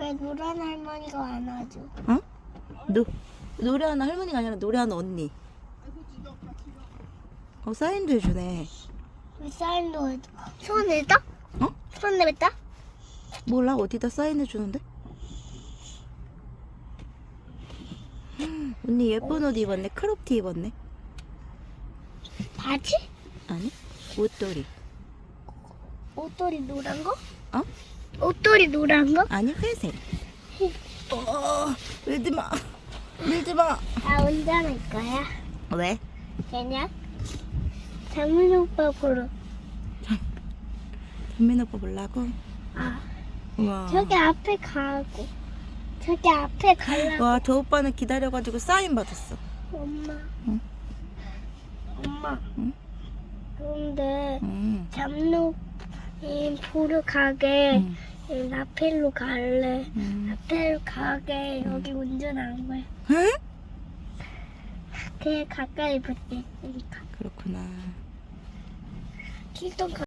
왜 노란 할머니가 안 와줘? 어? 노, 노래하는 할머니가 아니라 노래하는 언니. 어, 사인도 해주네. 왜 사인도 해줘? 손에다? 어? 손에다? 몰라, 어디다 사인해주는데? 언니 예쁜 옷 입었네. 크롭티 입었네. 바지? 아니, 옷돌이. 옷돌이 노란 거? 어? 옷돌이 노란 거? 아니, 회색. 어, 밀지 마. 밀지 마. 나 운전할 거야. 왜? 그냥 장민 오빠 보러. 전민 오빠 보려고? 아, 우와. 저기 앞에 가고. 저기 앞에 가려고. 와, 저 오빠는 기다려가지고 사인 받았어. 엄마. 응? 엄마. 응? 그런데 음. 잠룡 보러 가게 음. 라펠로 갈래. 음. 라펠로 가게 여기 운전하는 거야. 응? 그냥 가까이 붙어 있으니까. 그렇구나. 길동 가.